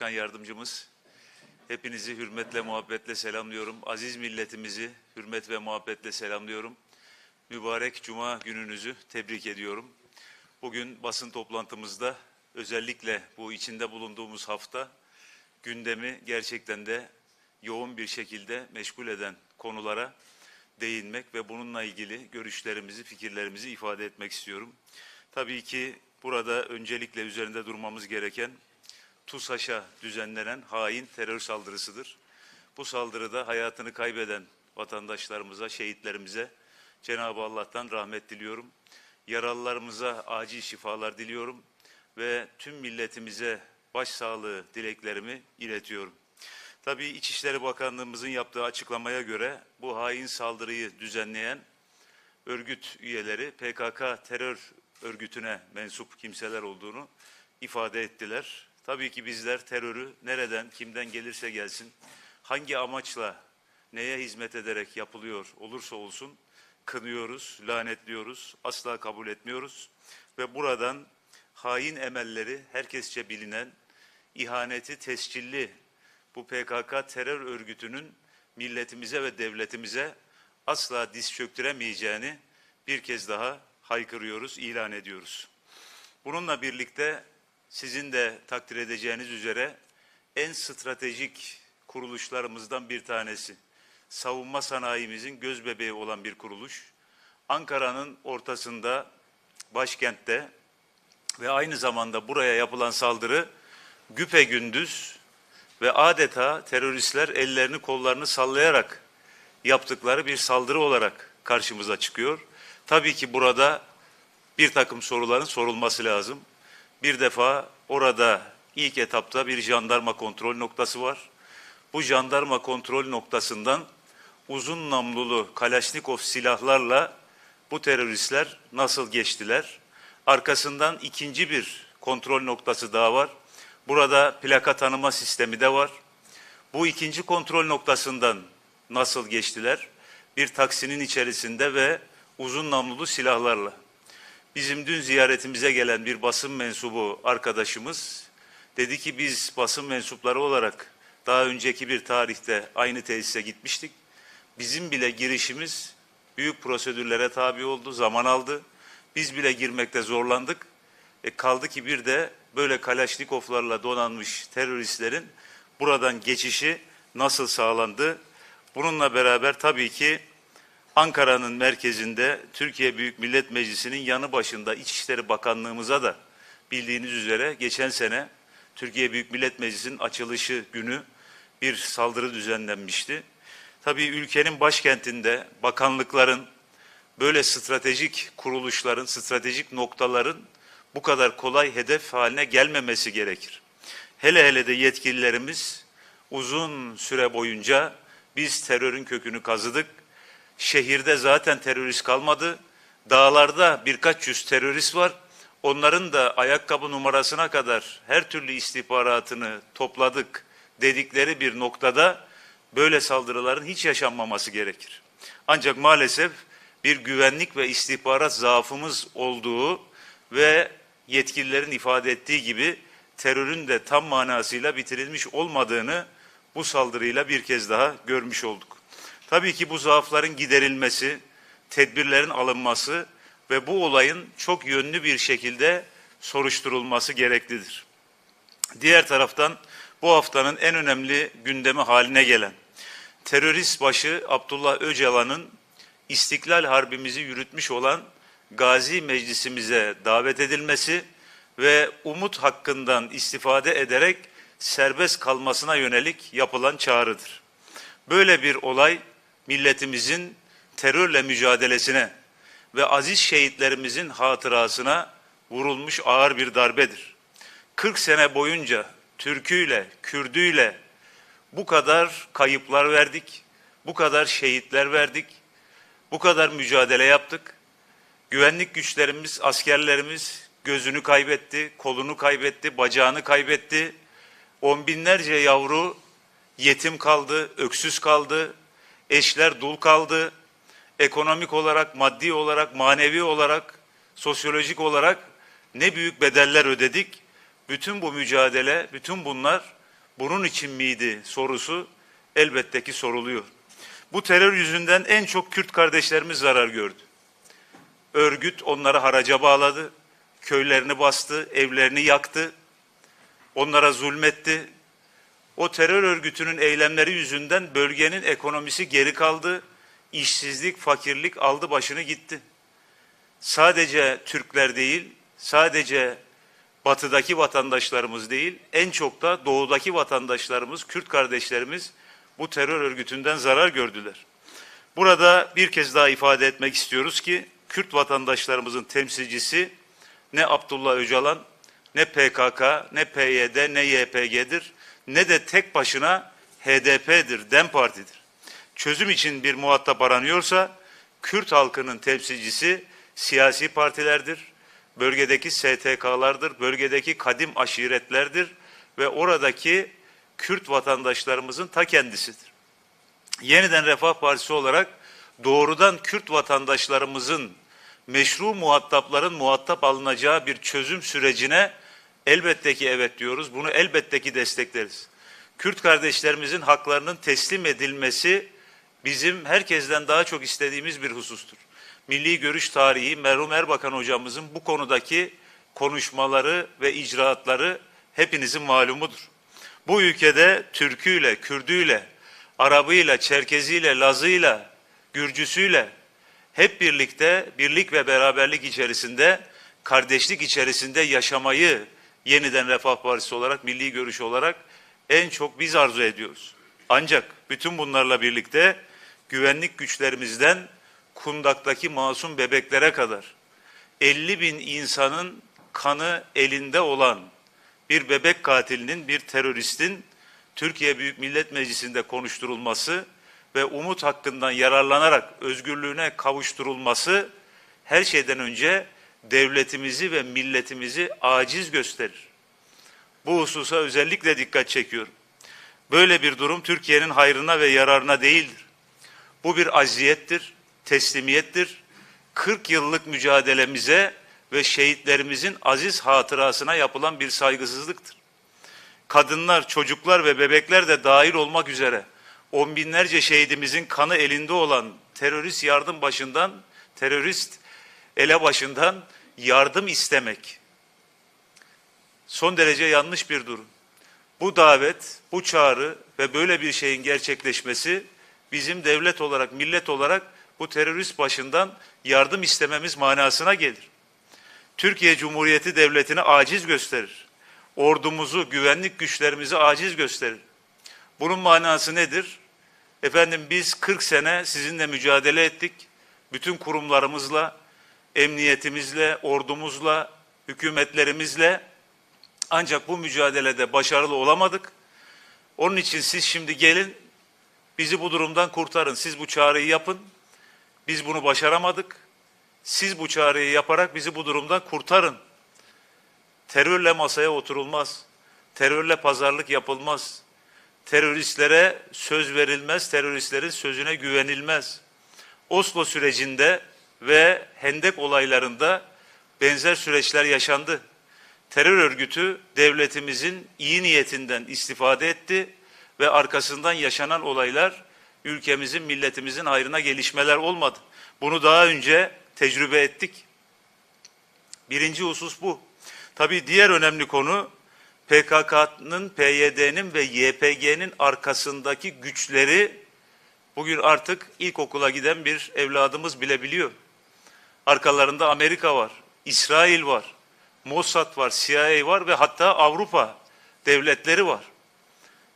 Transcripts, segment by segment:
Başkan Yardımcımız, hepinizi hürmetle, muhabbetle selamlıyorum. Aziz milletimizi hürmet ve muhabbetle selamlıyorum. Mübarek Cuma gününüzü tebrik ediyorum. Bugün basın toplantımızda özellikle bu içinde bulunduğumuz hafta gündemi gerçekten de yoğun bir şekilde meşgul eden konulara değinmek ve bununla ilgili görüşlerimizi, fikirlerimizi ifade etmek istiyorum. Tabii ki burada öncelikle üzerinde durmamız gereken TUSAŞ'a düzenlenen hain terör saldırısıdır. Bu saldırıda hayatını kaybeden vatandaşlarımıza, şehitlerimize Cenab-ı Allah'tan rahmet diliyorum. Yaralılarımıza acil şifalar diliyorum ve tüm milletimize başsağlığı dileklerimi iletiyorum. Tabii İçişleri Bakanlığımızın yaptığı açıklamaya göre bu hain saldırıyı düzenleyen örgüt üyeleri PKK terör örgütüne mensup kimseler olduğunu ifade ettiler. Tabii ki bizler terörü nereden, kimden gelirse gelsin, hangi amaçla, neye hizmet ederek yapılıyor olursa olsun kınıyoruz, lanetliyoruz, asla kabul etmiyoruz ve buradan hain emelleri herkesçe bilinen ihaneti tescilli bu PKK terör örgütünün milletimize ve devletimize asla diz çöktüremeyeceğini bir kez daha haykırıyoruz, ilan ediyoruz. Bununla birlikte sizin de takdir edeceğiniz üzere en stratejik kuruluşlarımızdan bir tanesi. Savunma sanayimizin göz bebeği olan bir kuruluş. Ankara'nın ortasında, başkentte ve aynı zamanda buraya yapılan saldırı güpe gündüz ve adeta teröristler ellerini kollarını sallayarak yaptıkları bir saldırı olarak karşımıza çıkıyor. Tabii ki burada bir takım soruların sorulması lazım. Bir defa orada ilk etapta bir jandarma kontrol noktası var. Bu jandarma kontrol noktasından uzun namlulu Kalaşnikov silahlarla bu teröristler nasıl geçtiler? Arkasından ikinci bir kontrol noktası daha var. Burada plaka tanıma sistemi de var. Bu ikinci kontrol noktasından nasıl geçtiler? Bir taksinin içerisinde ve uzun namlulu silahlarla. Bizim dün ziyaretimize gelen bir basın mensubu arkadaşımız dedi ki biz basın mensupları olarak daha önceki bir tarihte aynı tesise gitmiştik. Bizim bile girişimiz büyük prosedürlere tabi oldu, zaman aldı. Biz bile girmekte zorlandık. E kaldı ki bir de böyle Kalaşnikovlarla donanmış teröristlerin buradan geçişi nasıl sağlandı? Bununla beraber tabii ki Ankara'nın merkezinde Türkiye Büyük Millet Meclisi'nin yanı başında İçişleri Bakanlığımıza da bildiğiniz üzere geçen sene Türkiye Büyük Millet Meclisi'nin açılışı günü bir saldırı düzenlenmişti. Tabii ülkenin başkentinde bakanlıkların böyle stratejik kuruluşların, stratejik noktaların bu kadar kolay hedef haline gelmemesi gerekir. Hele hele de yetkililerimiz uzun süre boyunca biz terörün kökünü kazıdık. Şehirde zaten terörist kalmadı. Dağlarda birkaç yüz terörist var. Onların da ayakkabı numarasına kadar her türlü istihbaratını topladık dedikleri bir noktada böyle saldırıların hiç yaşanmaması gerekir. Ancak maalesef bir güvenlik ve istihbarat zaafımız olduğu ve yetkililerin ifade ettiği gibi terörün de tam manasıyla bitirilmiş olmadığını bu saldırıyla bir kez daha görmüş olduk. Tabii ki bu zaafların giderilmesi, tedbirlerin alınması ve bu olayın çok yönlü bir şekilde soruşturulması gereklidir. Diğer taraftan bu haftanın en önemli gündemi haline gelen terörist başı Abdullah Öcalan'ın İstiklal Harbimizi yürütmüş olan Gazi Meclisimize davet edilmesi ve umut hakkından istifade ederek serbest kalmasına yönelik yapılan çağrıdır. Böyle bir olay milletimizin terörle mücadelesine ve aziz şehitlerimizin hatırasına vurulmuş ağır bir darbedir. 40 sene boyunca Türküyle, Kürdüyle bu kadar kayıplar verdik, bu kadar şehitler verdik, bu kadar mücadele yaptık. Güvenlik güçlerimiz, askerlerimiz gözünü kaybetti, kolunu kaybetti, bacağını kaybetti. On binlerce yavru yetim kaldı, öksüz kaldı, eşler dul kaldı. Ekonomik olarak, maddi olarak, manevi olarak, sosyolojik olarak ne büyük bedeller ödedik. Bütün bu mücadele, bütün bunlar bunun için miydi sorusu elbette ki soruluyor. Bu terör yüzünden en çok Kürt kardeşlerimiz zarar gördü. Örgüt onları haraca bağladı, köylerini bastı, evlerini yaktı, onlara zulmetti. O terör örgütünün eylemleri yüzünden bölgenin ekonomisi geri kaldı, işsizlik, fakirlik aldı başını gitti. Sadece Türkler değil, sadece batıdaki vatandaşlarımız değil, en çok da doğudaki vatandaşlarımız, Kürt kardeşlerimiz bu terör örgütünden zarar gördüler. Burada bir kez daha ifade etmek istiyoruz ki Kürt vatandaşlarımızın temsilcisi ne Abdullah Öcalan, ne PKK, ne PYD, ne YPG'dir, ne de tek başına HDP'dir, DEM Parti'dir. Çözüm için bir muhatap aranıyorsa Kürt halkının temsilcisi siyasi partilerdir, bölgedeki STK'lardır, bölgedeki kadim aşiretlerdir ve oradaki Kürt vatandaşlarımızın ta kendisidir. Yeniden Refah Partisi olarak doğrudan Kürt vatandaşlarımızın meşru muhatapların muhatap alınacağı bir çözüm sürecine elbette ki evet diyoruz. Bunu elbette ki destekleriz. Kürt kardeşlerimizin haklarının teslim edilmesi bizim herkesten daha çok istediğimiz bir husustur. Milli Görüş Tarihi merhum Erbakan hocamızın bu konudaki konuşmaları ve icraatları hepinizin malumudur. Bu ülkede Türküyle, Kürdüyle, Arabıyla, Çerkeziyle, Lazıyla, Gürcüsüyle hep birlikte birlik ve beraberlik içerisinde, kardeşlik içerisinde yaşamayı yeniden Refah Partisi olarak, milli görüş olarak en çok biz arzu ediyoruz. Ancak bütün bunlarla birlikte güvenlik güçlerimizden kundaktaki masum bebeklere kadar 50 bin insanın kanı elinde olan bir bebek katilinin, bir teröristin Türkiye Büyük Millet Meclisi'nde konuşturulması ve umut hakkından yararlanarak özgürlüğüne kavuşturulması her şeyden önce devletimizi ve milletimizi aciz gösterir. Bu hususa özellikle dikkat çekiyorum. Böyle bir durum Türkiye'nin hayrına ve yararına değildir. Bu bir aziyettir, teslimiyettir. 40 yıllık mücadelemize ve şehitlerimizin aziz hatırasına yapılan bir saygısızlıktır. Kadınlar, çocuklar ve bebekler de dahil olmak üzere on binlerce şehidimizin kanı elinde olan terörist yardım başından, terörist ele başından yardım istemek son derece yanlış bir durum. Bu davet, bu çağrı ve böyle bir şeyin gerçekleşmesi bizim devlet olarak, millet olarak bu terörist başından yardım istememiz manasına gelir. Türkiye Cumhuriyeti Devleti'ni aciz gösterir. Ordumuzu, güvenlik güçlerimizi aciz gösterir. Bunun manası nedir? Efendim biz 40 sene sizinle mücadele ettik. Bütün kurumlarımızla, emniyetimizle, ordumuzla, hükümetlerimizle ancak bu mücadelede başarılı olamadık. Onun için siz şimdi gelin bizi bu durumdan kurtarın. Siz bu çağrıyı yapın. Biz bunu başaramadık. Siz bu çağrıyı yaparak bizi bu durumdan kurtarın. Terörle masaya oturulmaz. Terörle pazarlık yapılmaz. Teröristlere söz verilmez, teröristlerin sözüne güvenilmez. Oslo sürecinde ve Hendek olaylarında benzer süreçler yaşandı. Terör örgütü devletimizin iyi niyetinden istifade etti ve arkasından yaşanan olaylar ülkemizin, milletimizin hayrına gelişmeler olmadı. Bunu daha önce tecrübe ettik. Birinci husus bu. Tabii diğer önemli konu PKK'nın, PYD'nin ve YPG'nin arkasındaki güçleri bugün artık ilkokula giden bir evladımız bile biliyor. Arkalarında Amerika var, İsrail var, Mossad var, CIA var ve hatta Avrupa devletleri var.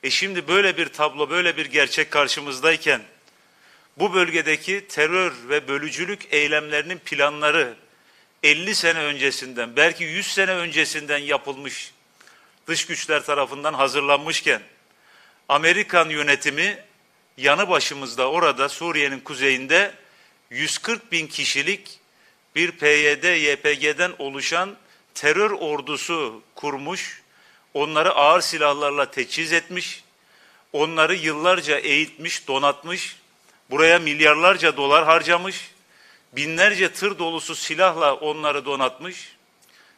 E şimdi böyle bir tablo, böyle bir gerçek karşımızdayken bu bölgedeki terör ve bölücülük eylemlerinin planları 50 sene öncesinden, belki 100 sene öncesinden yapılmış dış güçler tarafından hazırlanmışken Amerikan yönetimi yanı başımızda orada Suriye'nin kuzeyinde 140 bin kişilik bir PYD, YPG'den oluşan terör ordusu kurmuş, onları ağır silahlarla teçhiz etmiş, onları yıllarca eğitmiş, donatmış, buraya milyarlarca dolar harcamış, binlerce tır dolusu silahla onları donatmış,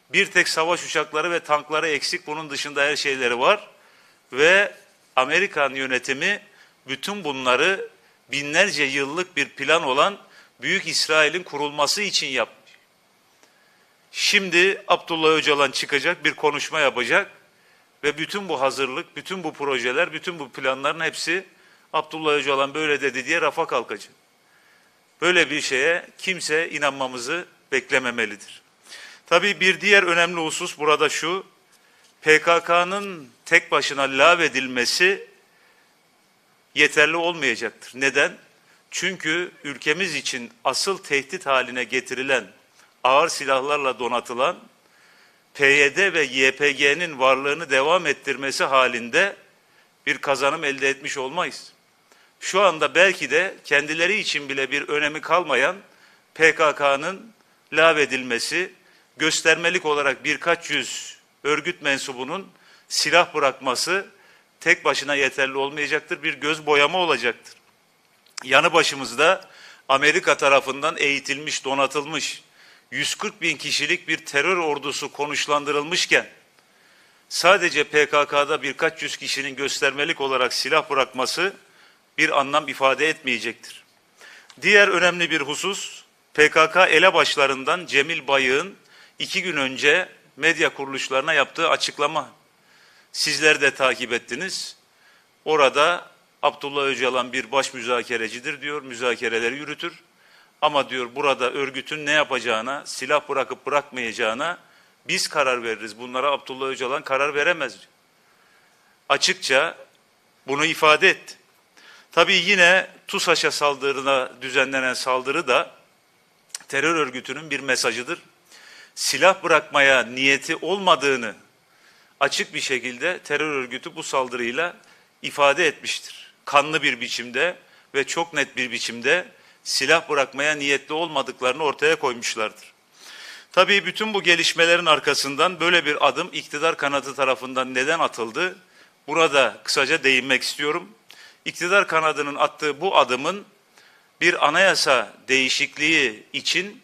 bir tek savaş uçakları ve tankları eksik, bunun dışında her şeyleri var ve Amerikan yönetimi bütün bunları binlerce yıllık bir plan olan Büyük İsrail'in kurulması için yapmış. Şimdi Abdullah Öcalan çıkacak, bir konuşma yapacak ve bütün bu hazırlık, bütün bu projeler, bütün bu planların hepsi Abdullah Öcalan böyle dedi diye rafa kalkacak. Böyle bir şeye kimse inanmamızı beklememelidir. Tabii bir diğer önemli husus burada şu, PKK'nın tek başına lağvedilmesi yeterli olmayacaktır. Neden? Çünkü ülkemiz için asıl tehdit haline getirilen ağır silahlarla donatılan PYD ve YPG'nin varlığını devam ettirmesi halinde bir kazanım elde etmiş olmayız. Şu anda belki de kendileri için bile bir önemi kalmayan PKK'nın lağvedilmesi, göstermelik olarak birkaç yüz örgüt mensubunun silah bırakması tek başına yeterli olmayacaktır. Bir göz boyama olacaktır. Yanı başımızda Amerika tarafından eğitilmiş, donatılmış 140 bin kişilik bir terör ordusu konuşlandırılmışken sadece PKK'da birkaç yüz kişinin göstermelik olarak silah bırakması bir anlam ifade etmeyecektir. Diğer önemli bir husus PKK elebaşlarından Cemil Bayık'ın iki gün önce medya kuruluşlarına yaptığı açıklama. Sizler de takip ettiniz. Orada Abdullah Öcalan bir baş müzakerecidir diyor, müzakereleri yürütür. Ama diyor burada örgütün ne yapacağına, silah bırakıp bırakmayacağına biz karar veririz. Bunlara Abdullah Öcalan karar veremez. Açıkça bunu ifade etti. Tabii yine TUSAŞ'a saldırına düzenlenen saldırı da terör örgütünün bir mesajıdır. Silah bırakmaya niyeti olmadığını açık bir şekilde terör örgütü bu saldırıyla ifade etmiştir. Kanlı bir biçimde ve çok net bir biçimde silah bırakmaya niyetli olmadıklarını ortaya koymuşlardır. Tabii bütün bu gelişmelerin arkasından böyle bir adım iktidar kanadı tarafından neden atıldı? Burada kısaca değinmek istiyorum. İktidar kanadının attığı bu adımın bir anayasa değişikliği için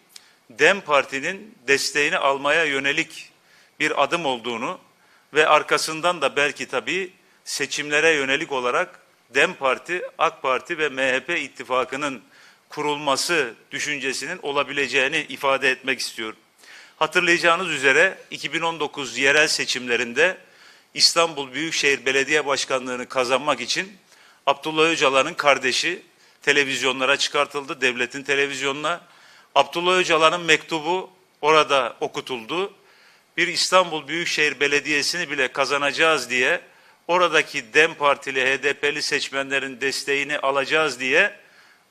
DEM Parti'nin desteğini almaya yönelik bir adım olduğunu ve arkasından da belki tabii seçimlere yönelik olarak DEM Parti, AK Parti ve MHP ittifakının kurulması düşüncesinin olabileceğini ifade etmek istiyorum. Hatırlayacağınız üzere 2019 yerel seçimlerinde İstanbul Büyükşehir Belediye Başkanlığı'nı kazanmak için Abdullah Öcalan'ın kardeşi televizyonlara çıkartıldı, devletin televizyonuna. Abdullah Öcalan'ın mektubu orada okutuldu. Bir İstanbul Büyükşehir Belediyesi'ni bile kazanacağız diye oradaki DEM Partili, HDP'li seçmenlerin desteğini alacağız diye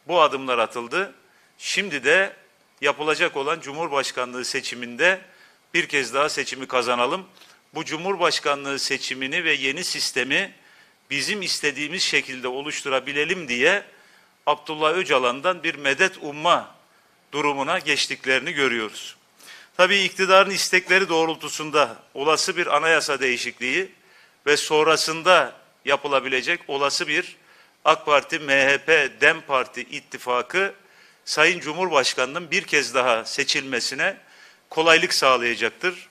bu adımlar atıldı. Şimdi de yapılacak olan Cumhurbaşkanlığı seçiminde bir kez daha seçimi kazanalım. Bu Cumhurbaşkanlığı seçimini ve yeni sistemi bizim istediğimiz şekilde oluşturabilelim diye Abdullah Öcalan'dan bir medet umma durumuna geçtiklerini görüyoruz. Tabii iktidarın istekleri doğrultusunda olası bir anayasa değişikliği ve sonrasında yapılabilecek olası bir AK Parti, MHP, DEM Parti ittifakı Sayın Cumhurbaşkanı'nın bir kez daha seçilmesine kolaylık sağlayacaktır.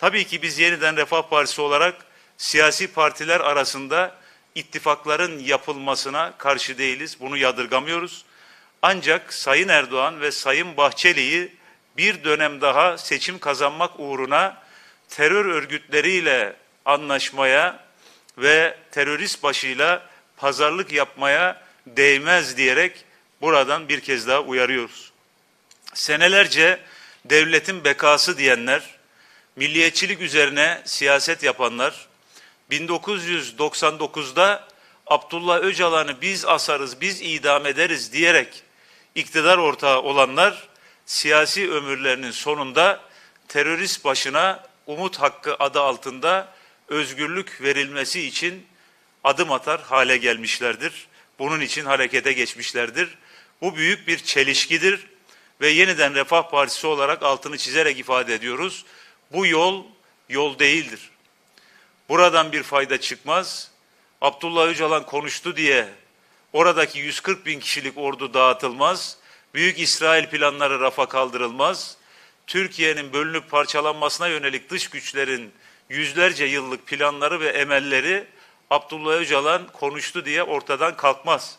Tabii ki biz yeniden Refah Partisi olarak siyasi partiler arasında ittifakların yapılmasına karşı değiliz. Bunu yadırgamıyoruz. Ancak Sayın Erdoğan ve Sayın Bahçeli'yi bir dönem daha seçim kazanmak uğruna terör örgütleriyle anlaşmaya ve terörist başıyla pazarlık yapmaya değmez diyerek buradan bir kez daha uyarıyoruz. Senelerce devletin bekası diyenler, milliyetçilik üzerine siyaset yapanlar, 1999'da Abdullah Öcalan'ı biz asarız, biz idam ederiz diyerek iktidar ortağı olanlar siyasi ömürlerinin sonunda terörist başına umut hakkı adı altında özgürlük verilmesi için adım atar hale gelmişlerdir. Bunun için harekete geçmişlerdir. Bu büyük bir çelişkidir ve yeniden Refah Partisi olarak altını çizerek ifade ediyoruz. Bu yol yol değildir. Buradan bir fayda çıkmaz. Abdullah Öcalan konuştu diye oradaki 140 bin kişilik ordu dağıtılmaz. Büyük İsrail planları rafa kaldırılmaz. Türkiye'nin bölünüp parçalanmasına yönelik dış güçlerin yüzlerce yıllık planları ve emelleri Abdullah Öcalan konuştu diye ortadan kalkmaz.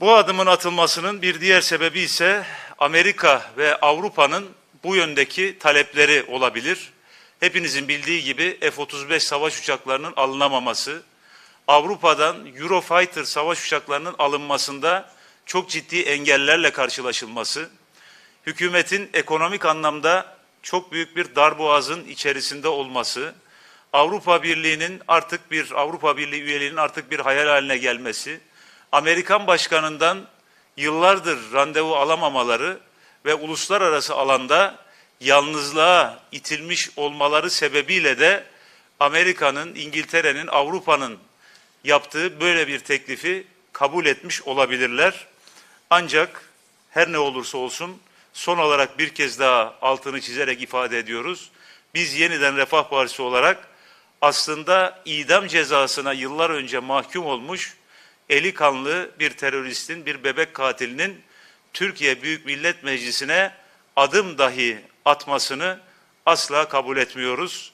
Bu adımın atılmasının bir diğer sebebi ise Amerika ve Avrupa'nın bu yöndeki talepleri olabilir. Hepinizin bildiği gibi F-35 savaş uçaklarının alınamaması, Avrupa'dan Eurofighter savaş uçaklarının alınmasında çok ciddi engellerle karşılaşılması, hükümetin ekonomik anlamda çok büyük bir darboğazın içerisinde olması, Avrupa Birliği'nin artık bir Avrupa Birliği üyeliğinin artık bir hayal haline gelmesi, Amerikan başkanından yıllardır randevu alamamaları ve uluslararası alanda yalnızlığa itilmiş olmaları sebebiyle de Amerika'nın, İngiltere'nin, Avrupa'nın yaptığı böyle bir teklifi kabul etmiş olabilirler. Ancak her ne olursa olsun son olarak bir kez daha altını çizerek ifade ediyoruz. Biz yeniden Refah Partisi olarak aslında idam cezasına yıllar önce mahkum olmuş eli kanlı bir teröristin, bir bebek katilinin Türkiye Büyük Millet Meclisi'ne adım dahi atmasını asla kabul etmiyoruz.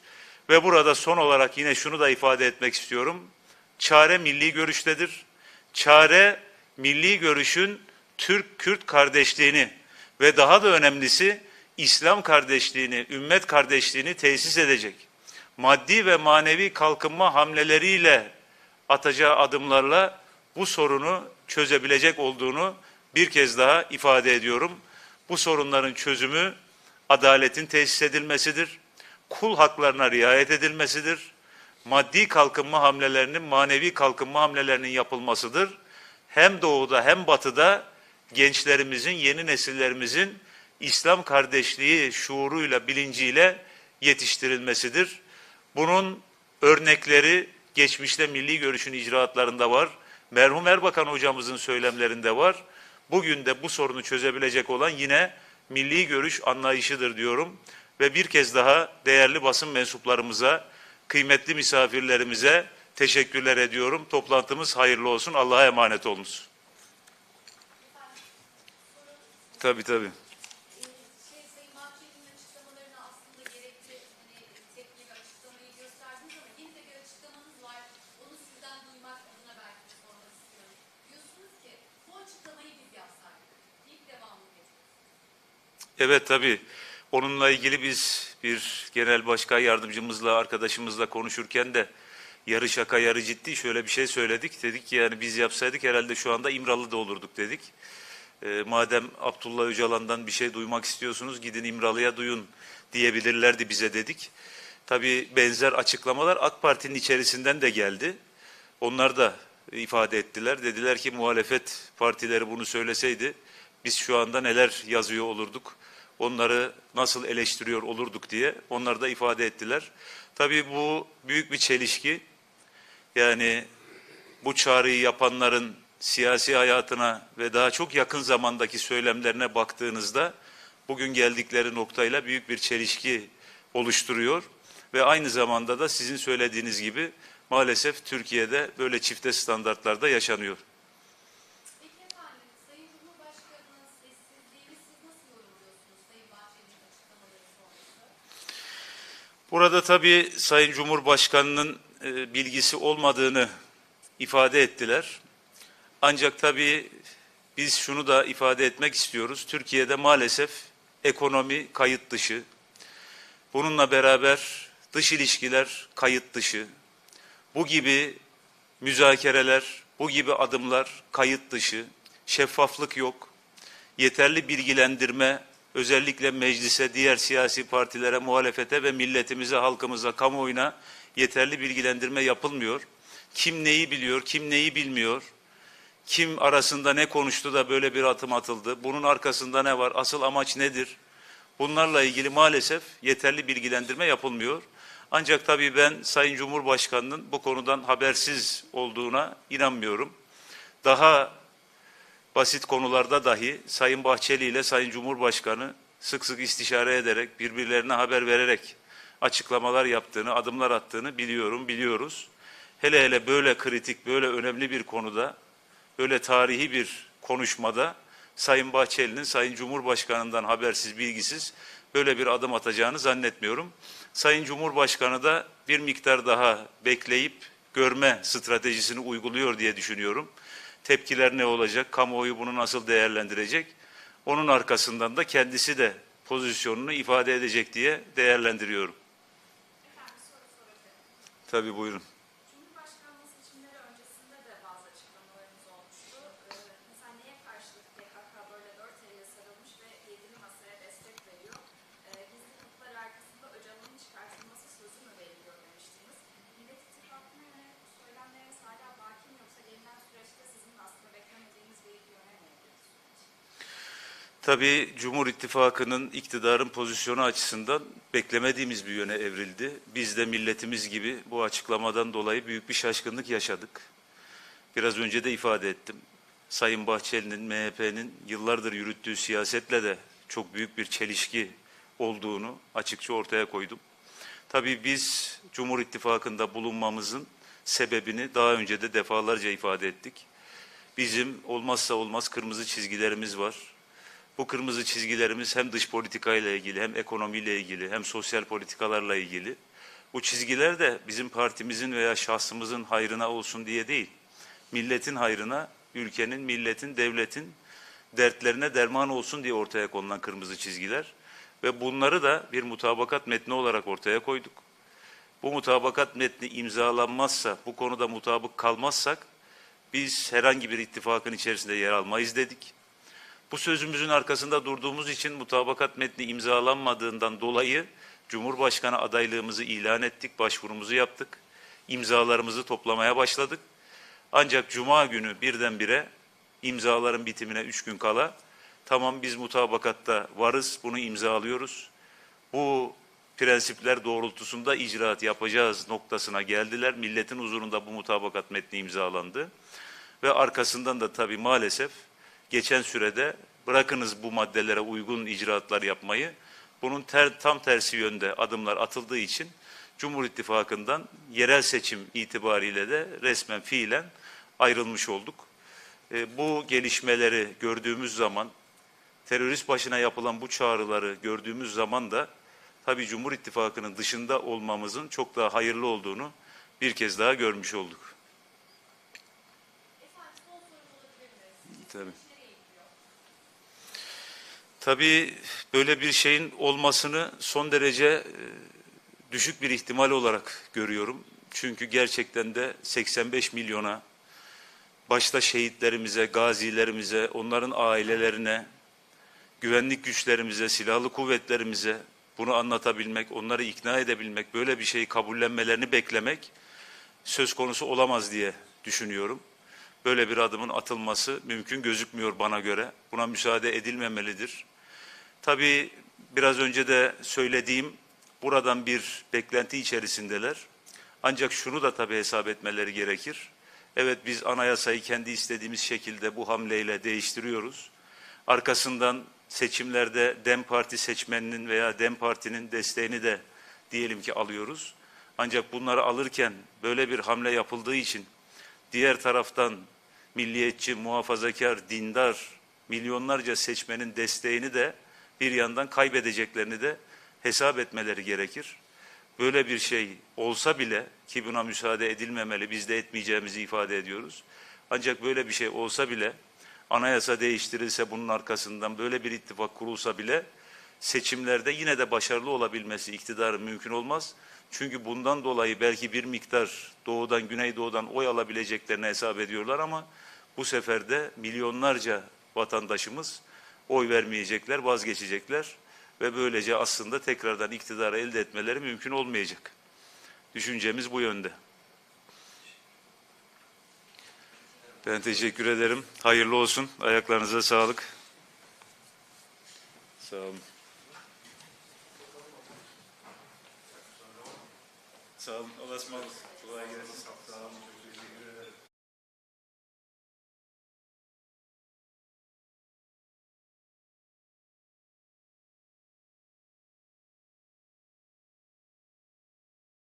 Ve burada son olarak yine şunu da ifade etmek istiyorum. Çare milli görüştedir. Çare milli görüşün Türk-Kürt kardeşliğini ve daha da önemlisi İslam kardeşliğini, ümmet kardeşliğini tesis edecek. Maddi ve manevi kalkınma hamleleriyle atacağı adımlarla bu sorunu çözebilecek olduğunu bir kez daha ifade ediyorum. Bu sorunların çözümü adaletin tesis edilmesidir. Kul haklarına riayet edilmesidir. Maddi kalkınma hamlelerinin, manevi kalkınma hamlelerinin yapılmasıdır. Hem doğuda hem batıda gençlerimizin, yeni nesillerimizin İslam kardeşliği şuuruyla, bilinciyle yetiştirilmesidir. Bunun örnekleri geçmişte milli görüşün icraatlarında var. Merhum Erbakan hocamızın söylemlerinde var. Bugün de bu sorunu çözebilecek olan yine milli görüş anlayışıdır diyorum. Ve bir kez daha değerli basın mensuplarımıza, kıymetli misafirlerimize teşekkürler ediyorum. Toplantımız hayırlı olsun. Allah'a emanet olunuz. Tabii tabii. Evet tabii. Onunla ilgili biz bir genel başkan yardımcımızla, arkadaşımızla konuşurken de yarı şaka yarı ciddi şöyle bir şey söyledik. Dedik ki yani biz yapsaydık herhalde şu anda İmralı'da olurduk dedik. Ee, madem Abdullah Öcalan'dan bir şey duymak istiyorsunuz gidin İmralı'ya duyun diyebilirlerdi bize dedik. Tabii benzer açıklamalar AK Parti'nin içerisinden de geldi. Onlar da ifade ettiler. Dediler ki muhalefet partileri bunu söyleseydi biz şu anda neler yazıyor olurduk, onları nasıl eleştiriyor olurduk diye onlar da ifade ettiler. Tabii bu büyük bir çelişki. Yani bu çağrıyı yapanların siyasi hayatına ve daha çok yakın zamandaki söylemlerine baktığınızda bugün geldikleri noktayla büyük bir çelişki oluşturuyor ve aynı zamanda da sizin söylediğiniz gibi maalesef Türkiye'de böyle çifte standartlarda yaşanıyor. Burada tabii Sayın Cumhurbaşkanı'nın e, bilgisi olmadığını ifade ettiler. Ancak tabii biz şunu da ifade etmek istiyoruz. Türkiye'de maalesef ekonomi kayıt dışı. Bununla beraber dış ilişkiler kayıt dışı. Bu gibi müzakereler, bu gibi adımlar kayıt dışı. Şeffaflık yok. Yeterli bilgilendirme özellikle meclise, diğer siyasi partilere, muhalefete ve milletimize, halkımıza, kamuoyuna yeterli bilgilendirme yapılmıyor. Kim neyi biliyor, kim neyi bilmiyor, kim arasında ne konuştu da böyle bir atım atıldı, bunun arkasında ne var, asıl amaç nedir? Bunlarla ilgili maalesef yeterli bilgilendirme yapılmıyor. Ancak tabii ben Sayın Cumhurbaşkanı'nın bu konudan habersiz olduğuna inanmıyorum. Daha basit konularda dahi Sayın Bahçeli ile Sayın Cumhurbaşkanı sık sık istişare ederek, birbirlerine haber vererek açıklamalar yaptığını, adımlar attığını biliyorum, biliyoruz. Hele hele böyle kritik, böyle önemli bir konuda, böyle tarihi bir konuşmada Sayın Bahçeli'nin Sayın Cumhurbaşkanı'ndan habersiz, bilgisiz böyle bir adım atacağını zannetmiyorum. Sayın Cumhurbaşkanı da bir miktar daha bekleyip görme stratejisini uyguluyor diye düşünüyorum. Tepkiler ne olacak? Kamuoyu bunu nasıl değerlendirecek? Onun arkasından da kendisi de pozisyonunu ifade edecek diye değerlendiriyorum. Tabii buyurun. Tabii Cumhur İttifakı'nın iktidarın pozisyonu açısından beklemediğimiz bir yöne evrildi. Biz de milletimiz gibi bu açıklamadan dolayı büyük bir şaşkınlık yaşadık. Biraz önce de ifade ettim. Sayın Bahçeli'nin, MHP'nin yıllardır yürüttüğü siyasetle de çok büyük bir çelişki olduğunu açıkça ortaya koydum. Tabii biz Cumhur İttifakı'nda bulunmamızın sebebini daha önce de defalarca ifade ettik. Bizim olmazsa olmaz kırmızı çizgilerimiz var. Bu kırmızı çizgilerimiz hem dış politikayla ilgili, hem ekonomiyle ilgili, hem sosyal politikalarla ilgili. Bu çizgiler de bizim partimizin veya şahsımızın hayrına olsun diye değil. Milletin hayrına, ülkenin, milletin, devletin dertlerine derman olsun diye ortaya konulan kırmızı çizgiler. Ve bunları da bir mutabakat metni olarak ortaya koyduk. Bu mutabakat metni imzalanmazsa, bu konuda mutabık kalmazsak biz herhangi bir ittifakın içerisinde yer almayız dedik. Bu sözümüzün arkasında durduğumuz için mutabakat metni imzalanmadığından dolayı Cumhurbaşkanı adaylığımızı ilan ettik, başvurumuzu yaptık. imzalarımızı toplamaya başladık. Ancak Cuma günü birdenbire imzaların bitimine üç gün kala tamam biz mutabakatta varız, bunu imzalıyoruz. Bu prensipler doğrultusunda icraat yapacağız noktasına geldiler. Milletin huzurunda bu mutabakat metni imzalandı. Ve arkasından da tabii maalesef geçen sürede bırakınız bu maddelere uygun icraatlar yapmayı, bunun ter, tam tersi yönde adımlar atıldığı için Cumhur İttifakı'ndan yerel seçim itibariyle de resmen fiilen ayrılmış olduk. E, bu gelişmeleri gördüğümüz zaman, terörist başına yapılan bu çağrıları gördüğümüz zaman da tabii Cumhur İttifakı'nın dışında olmamızın çok daha hayırlı olduğunu bir kez daha görmüş olduk. Efendim? Tabii. Tabii böyle bir şeyin olmasını son derece e, düşük bir ihtimal olarak görüyorum. Çünkü gerçekten de 85 milyona, başta şehitlerimize, gazilerimize, onların ailelerine, güvenlik güçlerimize, silahlı kuvvetlerimize bunu anlatabilmek, onları ikna edebilmek, böyle bir şeyi kabullenmelerini beklemek söz konusu olamaz diye düşünüyorum. Böyle bir adımın atılması mümkün gözükmüyor bana göre. Buna müsaade edilmemelidir. Tabii biraz önce de söylediğim buradan bir beklenti içerisindeler. Ancak şunu da tabii hesap etmeleri gerekir. Evet biz anayasayı kendi istediğimiz şekilde bu hamleyle değiştiriyoruz. Arkasından seçimlerde DEM Parti seçmeninin veya DEM Parti'nin desteğini de diyelim ki alıyoruz. Ancak bunları alırken böyle bir hamle yapıldığı için diğer taraftan milliyetçi, muhafazakar, dindar milyonlarca seçmenin desteğini de bir yandan kaybedeceklerini de hesap etmeleri gerekir. Böyle bir şey olsa bile ki buna müsaade edilmemeli, biz de etmeyeceğimizi ifade ediyoruz. Ancak böyle bir şey olsa bile anayasa değiştirilse bunun arkasından böyle bir ittifak kurulsa bile seçimlerde yine de başarılı olabilmesi iktidarın mümkün olmaz. Çünkü bundan dolayı belki bir miktar doğudan, güneydoğudan oy alabileceklerini hesap ediyorlar ama bu sefer de milyonlarca vatandaşımız oy vermeyecekler, vazgeçecekler ve böylece aslında tekrardan iktidarı elde etmeleri mümkün olmayacak. Düşüncemiz bu yönde. Ben teşekkür ederim. Hayırlı olsun. Ayaklarınıza sağlık. Sağ olun. Sağ olun. Allah'a ısmarladık. Kolay gelsin. Sağ olun.